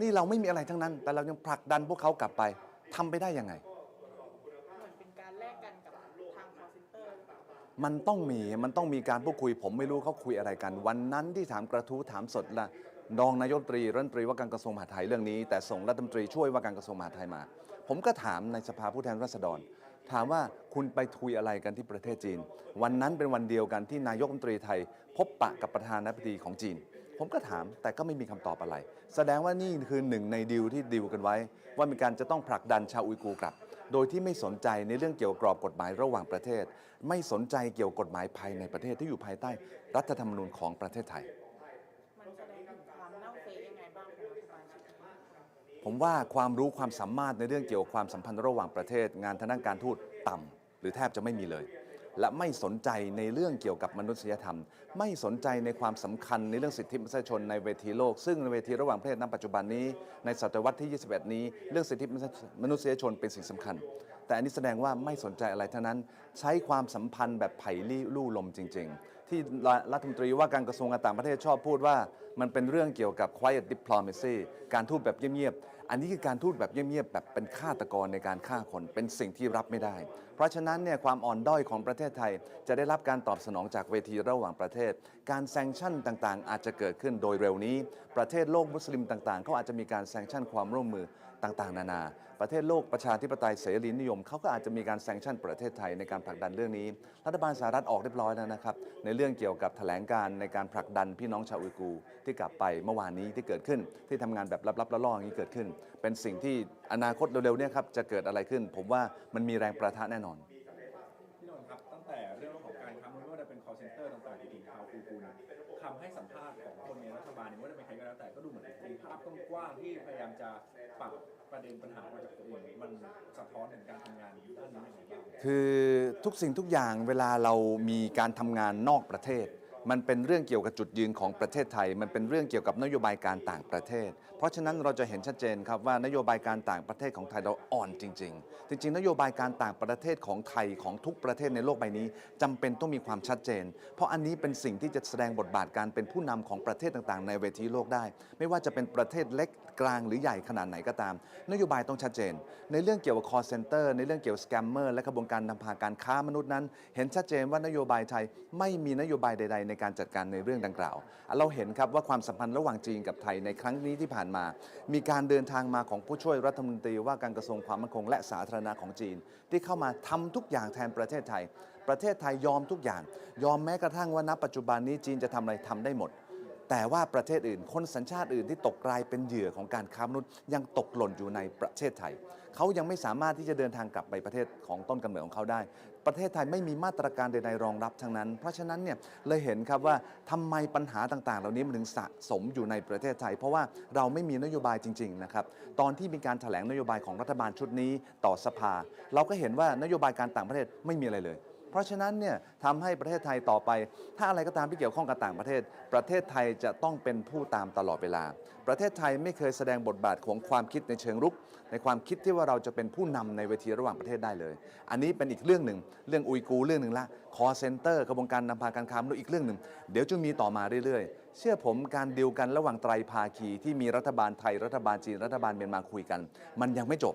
นี่เราไม่มีอะไรทั้งนั้น แต่เรายังผลักดันพวกเขากลับไปทำไปได้ยังไง มือนเป็นการแลกกันกับทาง call center หรือเปล่ามันต้องมีมันต้องมีการพูดคุย ผมไม่รู้เขาคุยอะไรกัน วันนั้นที่ถามกระทู้ถามสดละรองนายกรัฐมนตรีรัฐมนตรีว่าการกระทรวงมหาดไทยเรื่องนี้ แต่ส่งรัฐมนตรีช่วยว่าการกระทรวงมหาดไทยมา ผมก็ถามในสภาผู้แทนราษฎร ถามว่าคุณไปคุยอะไรกันที่ประเทศจีน วันนั้นเป็นวันเดียวกันที่นายกรัฐมนตรีไทย พบปะกับประธานาธิบดีของจีน ผมก็ถามแต่ก็ไม่มีคำตอบอะไร แสดงว่านี่คือหนึ่งในดีลที่ดีลกันไว้ ว่ามีการจะต้องผลักดันชาวอุยกูร์กลับ โดยที่ไม่สนใจในเรื่องเกี่ยวกับกรอบกฎหมายระหว่างประเทศ ไม่สนใจเกี่ยวกับกฎหมายภายในประเทศที่อยู่ภายใต้ รัฐธรรมนูญของประเทศไทย ผมว่าความรู้ความสามารถในเรื่องเกี่ยวกับความสัมพันธ์ระหว่างประเทศ งานทางด้านการทูตต่ำหรือแทบจะไม่มีเลย และไม่สนใจในเรื่องเกี่ยวกับมนุษยธรรม ไม่สนใจในความสำคัญในเรื่องสิทธิมนุษยชนในเวทีโลก ซึ่งในเวทีระหว่างประเทศณปัจจุบันนี้ในศตวรรษที่ 21 นี้ เรื่องสิทธิมนุษยชนเป็นสิ่งสำคัญ แต่อันนี้แสดงว่าไม่สนใจอะไรทั้งนั้น ใช้ความสัมพันธ์แบบไผ่ลี่ลู่ลมจริง ๆ ที่รัฐมนตรีว่าการกระทรวงการต่างประเทศชอบพูดว่า มันเป็นเรื่องเกี่ยวกับ quiet diplomacy การทูตแบบเงียบๆ อันนี้คือการทูตแบบเงียบๆแบบเป็นฆาตกรในการฆ่าคน เป็นสิ่งที่รับไม่ได้ เพราะฉะนั้นเนี่ยความอ่อนด้อยของประเทศไทย จะได้รับการตอบสนองจากเวทีระหว่างประเทศ การแซงชั่นต่างๆ อาจจะเกิดขึ้นโดยเร็วนี้ ประเทศโลกมุสลิมต่างๆเขาอาจจะมีการแซงชั่นความร่วมมือต่างๆ นานา ประเทศโลกประชาธิปไตยเสรีนิยมเขาก็อาจจะมีการแซงชั่นประเทศไทยในการผลักดันเรื่องนี้ รัฐบาลสหรัฐออกเรียบร้อยแล้วนะครับในเรื่องเกี่ยวกับแถลงการในการผลักดันพี่น้องชาวอุยกูร์ที่กลับไปเมื่อวานนี้ที่เกิดขึ้นที่ทำงานแบบลับๆล่อๆอย่างนี้เกิดขึ้นเป็นสิ่งที่อนาคตเร็วๆเนี่ยครับจะเกิดอะไรขึ้น ผมว่ามันมีแรงประทะแน่นอน พี่นนท์ครับตั้งแต่เรื่องของการค้ามนุษย์ไม่ว่าจะเป็น call center ต่างๆที่ข่าวคูคูเนี่ยคำให้สัมภาษณ์ของคนในรัฐบาลเนี่ยไม่ว่าจะเป็นใครก็แล้วแต่ก็ดูเหมือนมีภาพกว้างๆที่พยายามจะปรับประเด็นปัญหามาจากตัวเองมันสะท้อนถึงการทำงานด้านนี้ยังไงบ้าง คือทุกสิ่งทุกอย่างเวลาเรามีการทำงานนอกประเทศ มันเป็นเรื่องเกี่ยวกับจุดยืนของประเทศไทย มันเป็นเรื่องเกี่ยวกับนโยบายการต่างประเทศ เพราะฉะนั้นเราจะเห็นชัดเจนครับว่านโยบายการต่างประเทศของไทยเราอ่อนจริง ๆ จริง ๆ นโยบายการต่างประเทศของไทยของทุกประเทศในโลกใบนี้จำเป็นต้องมีความชัดเจน เพราะอันนี้เป็นสิ่งที่จะแสดงบทบาทการเป็นผู้นำของประเทศต่างๆ ในเวทีโลกได้ ไม่ว่าจะเป็นประเทศเล็กกลางหรือใหญ่ขนาดไหนก็ตาม นโยบายต้องชัดเจน ในเรื่องเกี่ยวกับ call center ในเรื่องเกี่ยวกับ scammer และกระบวนการนำพาการค้ามนุษย์นั้น เห็นชัดเจนว่านโยบายไทยไม่มีนโยบายใดๆในการจัดการในเรื่องดังกล่าว เราเห็นครับว่าความสัมพันธ์ระหว่างจีนกับไทยในครั้งนี้ที่ผ่านมา มีการเดินทางมาของผู้ช่วยรัฐมนตรีว่าการกระทรวงความมั่นคงและสาธารณาของจีน ที่เข้ามาทำทุกอย่างแทนประเทศไทย ประเทศไทยยอมทุกอย่าง ยอมแม้กระทั่งว่านับปัจจุบันนี้จีนจะทำอะไรทำได้หมด แต่ว่าประเทศอื่น คนสัญชาติอื่นที่ตกกลายเป็นเหยื่อของการค้ามนุษย์ยังตกหล่นอยู่ในประเทศไทย เขายังไม่สามารถที่จะเดินทางกลับไปประเทศของต้นกำเนิดของเขาได้ ประเทศไทยไม่มีมาตรการใดๆรองรับทั้งนั้น เพราะฉะนั้นเนี่ยเลยเห็นครับว่าทำไมปัญหาต่างๆ เหล่านี้มันถึงสะสมอยู่ในประเทศไทย เพราะว่าเราไม่มีนโยบายจริงๆนะครับตอนที่มีการแถลงนโยบายของรัฐบาลชุดนี้ต่อสภา เราก็เห็นว่านโยบายการต่างประเทศไม่มีอะไรเลย เพราะฉะนั้นเนี่ยทำให้ประเทศไทยต่อไป ถ้าอะไรก็ตามที่เกี่ยวข้องกับต่างประเทศ ประเทศไทยจะต้องเป็นผู้ตามตลอดเวลา ประเทศไทยไม่เคยแสดงบทบาทของความคิดในเชิงรุก ในความคิดที่ว่าเราจะเป็นผู้นำในเวทีระหว่างประเทศได้เลย อันนี้เป็นอีกเรื่องหนึ่ง เรื่องอุยกูร์เรื่องหนึ่งละคอเซ็นเตอร์กระบวนการนำพาการค้ามนุษย์อีกเรื่องหนึ่งเดี๋ยวจะมีต่อมาเรื่อยๆ เชื่อผมการดีลกันระหว่างไตรภาคีที่มีรัฐบาลไทยรัฐบาลจีนรัฐบาลเมียนมาคุยกัน มันยังไม่จบ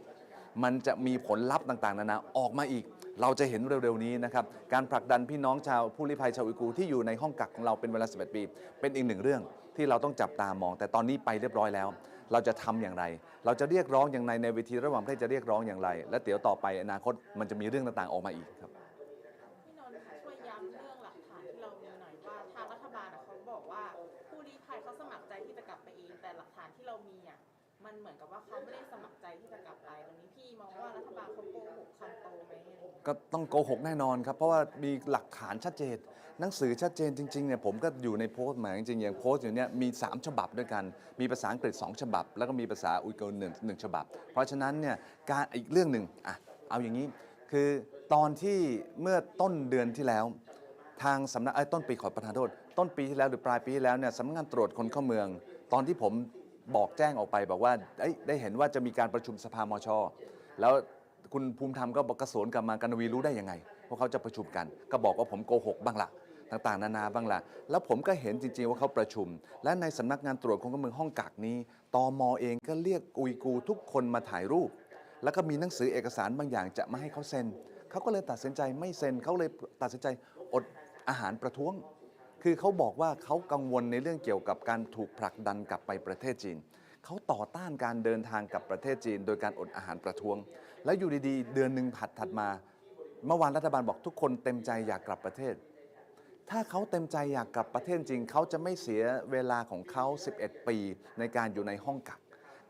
มันจะมีผลลัพธ์ต่างๆนานาออกมาอีก เราจะเห็นเร็วๆนี้นะครับการผลักดันพี่น้องชาวผู้ลี้ภัยชาวอุยกูที่อยู่ในห้องกักของเราเป็นเวลา 11 ปี เป็นอีกหนึ่งเรื่องที่เราต้องจับตามอง แต่ตอนนี้ไปเรียบร้อยแล้ว เราจะทำอย่างไร เราจะเรียกร้องอย่างไรในเวทีระหว่างประเทศจะเรียกร้องอย่างไร และเดี๋ยวต่อไปอนาคตมันจะมีเรื่องต่างๆออกมาอีกครับพี่นนท์คะช่วยย้ำเรื่องหลักฐานที่เรามีหน่อยว่าทางรัฐบาลเขาบอกว่าผู้ลี้ภัยเขาสมัครใจที่จะกลับไปเองแต่หลักฐานที่เรามีอะมันเหมือนกับว่าเขาไม่ได้สมัครใจที่จะกลับไปตรงนี้พี่มองว่ารัฐบาลเขาโกหกคำโตไหม ก็ต้องโกหกแน่นอนครับ เพราะว่ามีหลักฐานชัดเจน หนังสือชัดเจนจริงๆเนี่ยผมก็อยู่ในโพสต์มาจริงๆอย่างโพสต์อยู่เนี่ยมี 3 ฉบับด้วยกัน มีภาษาอังกฤษ 2 ฉบับ แล้วก็มีภาษาอุยกอร์หนึ่งหนึ่งฉบับ เพราะฉะนั้นเนี่ยการอีกเรื่องหนึ่งอะเอาอย่างนี้คือตอนที่เมื่อต้นเดือนที่แล้ว ทางสำนักไอ้ต้นปีขอประทานโทษ ต้นปีที่แล้วหรือปลายปีที่แล้วเนี่ยสำนักงานตรวจคนเข้าเมือง ตอนที่ผมบอกแจ้งออกไปบอกว่าได้เห็นว่าจะมีการประชุมสภามชแล้ว คุณภูมิธรรมก็บอกกระสวนกลับมากันวีรู้ได้ยังไงว่าเขาจะประชุมกัน ก็บอกว่าผมโกหกบ้างละต่างๆ นานาบ้างละแล้วผมก็เห็นจริงๆว่าเขาประชุม และในสำนักงานตรวจคนเข้าเมืองห้องกักนี้ตอมเองก็เรียกอุยกูทุกคนมาถ่ายรูป แล้วก็มีหนังสือเอกสารบางอย่างจะไม่ให้เขาเซ็นเขาก็เลยตัดสินใจไม่เซ็นเขาเลยตัดสินใจอดอาหารประท้วง คือเขาบอกว่าเขากังวลในเรื่องเกี่ยวกับการถูกผลักดันกลับไปประเทศจีนเขาต่อต้านการเดินทางกลับประเทศจีน โดยการอดอาหารประท้วง แล้วอยู่ดีๆ เดือนหนึ่งผัดถัดมา เมื่อวานรัฐบาลบอกทุกคนเต็มใจอยากกลับประเทศ ถ้าเขาเต็มใจอยากกลับประเทศจริง เขาจะไม่เสียเวลาของเขา 11 ปีในการอยู่ในห้องกัก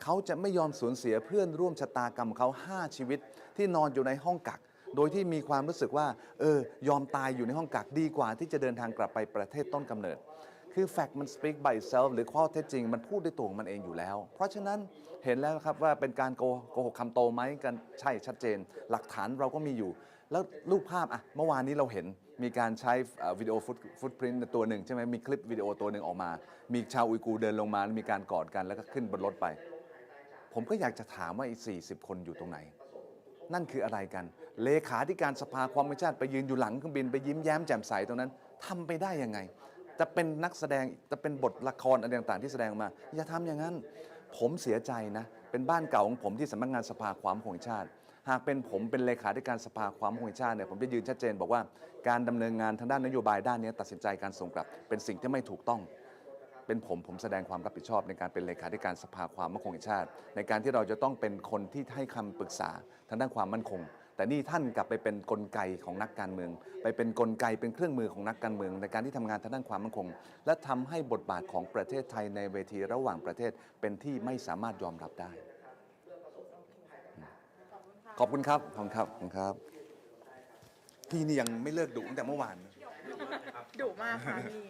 เขาจะไม่ยอมสูญเสียเพื่อนร่วมชะตากรรมเขา 5 ชีวิตที่นอนอยู่ในห้องกัก โดยที่มีความรู้สึกว่า เออ ยอมตายอยู่ในห้องกักดีกว่าที่จะเดินทางกลับไปประเทศต้นกำเนิด คือ fact มัน speak by itself หรือข้อเท็จจริง มันพูดด้วยตัวของมันเองอยู่แล้ว เพราะฉะนั้นเห็นแล้วครับว่าเป็นการโกโกหกคำโตไหมกันใช่ชัดเจน หลักฐานเราก็มีอยู่ แล้วรูปภาพอะเมื่อวานนี้เราเห็นมีการใช้วิดีโอฟุตฟุตพริ้นตัวหนึ่งใช่ไหมมีคลิปวิดีโอตัวหนึ่งออกมา มีชาวอุยกูร์เดินลงมามีการกอดกันแล้วก็ขึ้นบนรถไป ผมก็อยากจะถามว่าอีก40 คนอยู่ตรงไหน นั่นคืออะไรกัน เลขาธิการสภาความมั่นชาติไปยืนอยู่หลังเครื่องบินไปยิ้มแย้มแจ่มใสตรงนั้นทำไปได้ยังไง จะเป็นนักแสดงจะเป็นบทละครอะไรต่างๆ ที่แสดงมา อย่าทำอย่างนั้น ผมเสียใจนะ เป็นบ้านเก่าของผมที่สำนักงานสภาความมั่นคงแห่งชาติ หากเป็นผมเป็นเลขาธิการสภาความมั่นคงแห่งชาติเนี่ยผมจะยืนชัดเจนบอกว่าการดำเนินงานทางด้านนโยบายด้านนี้ตัดสินใจการส่งกลับ เป็นสิ่งที่ไม่ถูกต้องเป็นผมผมแสดงความรับผิดชอบในการเป็นเลขาธิการสภาความมั่นคงแห่งชาติ ในการที่เราจะต้องเป็นคนที่ให้คำปรึกษาทางด้านความมั่นคง แต่นี่ท่านกลับไปเป็นกลไกของนักการเมือง ไปเป็นกลไกเป็นเครื่องมือของนักการเมือง ในการที่ทำงานทางด้านความมั่นคง และทำให้บทบาทของประเทศไทยในเวทีระหว่างประเทศเป็นที่ไม่สามารถยอมรับได้ขอบคุณค่ะขอบคุณครับ ขอบคุณครับขอบคุณครับ พี่นี่ยังไม่เลิกดุตั้งแต่เมื่อวานดุมากค่ะพี่